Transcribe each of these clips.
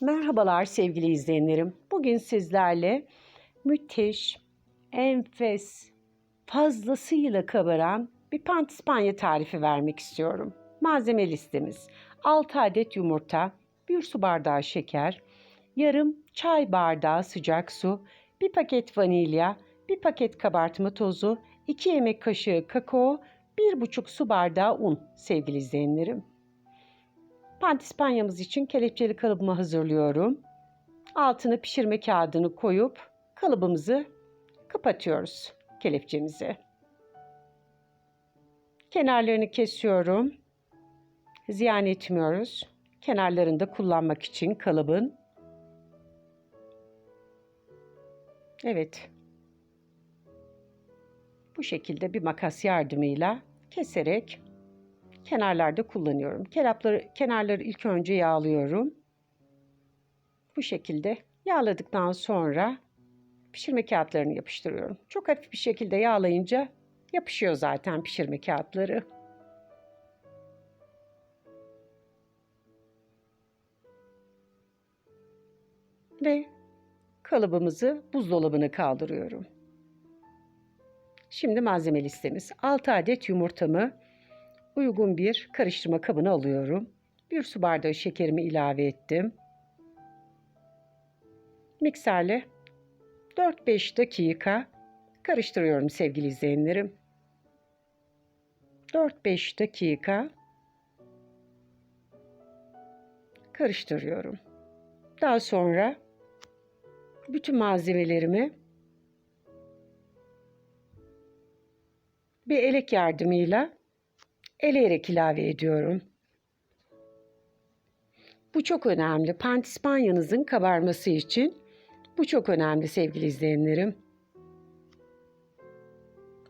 Merhabalar sevgili izleyenlerim. Bugün sizlerle müthiş, enfes, fazlasıyla kabaran bir pantispanya tarifi vermek istiyorum. Malzeme listemiz 6 adet yumurta, 1 su bardağı şeker, yarım çay bardağı sıcak su, 1 paket vanilya, 1 paket kabartma tozu, 2 yemek kaşığı kakao, 1,5 su bardağı un sevgili izleyenlerim. Pantispanyamız için kelepçeli kalıbımı hazırlıyorum. Altına pişirme kağıdını koyup kalıbımızı kapatıyoruz kelepçemizi. Kenarlarını kesiyorum. Ziyan etmiyoruz. Kenarlarında kullanmak için kalıbın. Evet. Bu şekilde bir makas yardımıyla keserek kenarlarda kullanıyorum. Kenarları, kenarları ilk önce yağlıyorum. Bu şekilde yağladıktan sonra pişirme kağıtlarını yapıştırıyorum. Çok hafif bir şekilde yağlayınca yapışıyor zaten pişirme kağıtları. Ve kalıbımızı buzdolabına kaldırıyorum. Şimdi malzeme listemiz. 6 adet yumurtamı uygun bir karıştırma kabına alıyorum. Bir su bardağı şekerimi ilave ettim. Mikserle 4-5 dakika karıştırıyorum sevgili izleyenlerim. 4-5 dakika karıştırıyorum. Daha sonra bütün malzemelerimi bir elek yardımıyla eleyerek ilave ediyorum. Bu çok önemli. Pantispanyanızın kabarması için bu çok önemli sevgili izleyenlerim.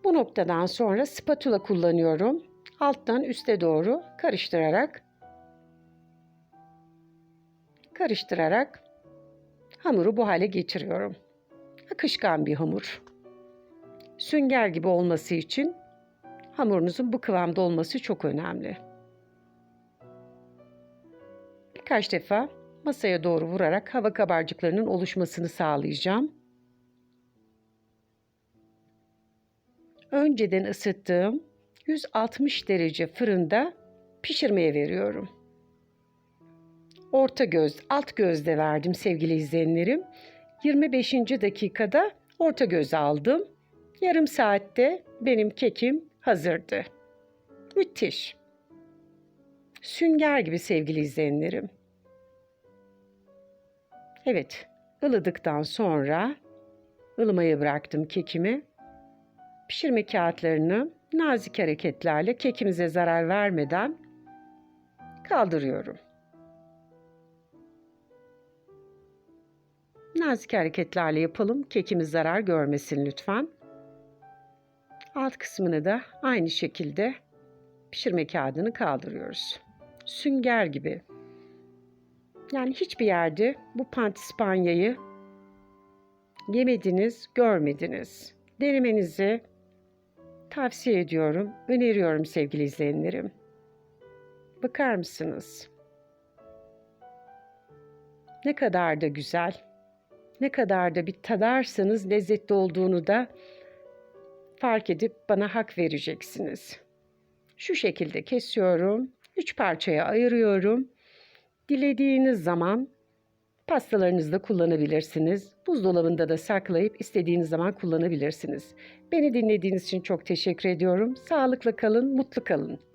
Bu noktadan sonra spatula kullanıyorum. Alttan üste doğru karıştırarak karıştırarak hamuru bu hale getiriyorum. Akışkan bir hamur. Sünger gibi olması için hamurunuzun bu kıvamda olması çok önemli. Birkaç defa masaya doğru vurarak hava kabarcıklarının oluşmasını sağlayacağım. Önceden ısıttığım 160 derece fırında pişirmeye veriyorum. Orta göz, alt gözde verdim sevgili izleyenlerim. 25. dakikada orta göz aldım. Yarım saatte benim kekim hazırdı. Müthiş. Sünger gibi sevgili izleyenlerim. Evet, ılıdıktan sonra ılımaya bıraktım kekimi. Pişirme kağıtlarını nazik hareketlerle kekimize zarar vermeden kaldırıyorum. Nazik hareketlerle yapalım. Kekimiz zarar görmesin lütfen. Alt kısmını da aynı şekilde pişirme kağıdını kaldırıyoruz. Sünger gibi. Yani hiçbir yerde bu pantispanyayı yemediniz, görmediniz. Denemenizi tavsiye ediyorum, öneriyorum sevgili izleyenlerim. Bakar mısınız? Ne kadar da güzel, ne kadar da bir tadarsanız lezzetli olduğunu da fark edip bana hak vereceksiniz. Şu şekilde kesiyorum. Üç parçaya ayırıyorum. Dilediğiniz zaman pastalarınızda kullanabilirsiniz. Buzdolabında da saklayıp istediğiniz zaman kullanabilirsiniz. Beni dinlediğiniz için çok teşekkür ediyorum. Sağlıkla kalın, mutlu kalın.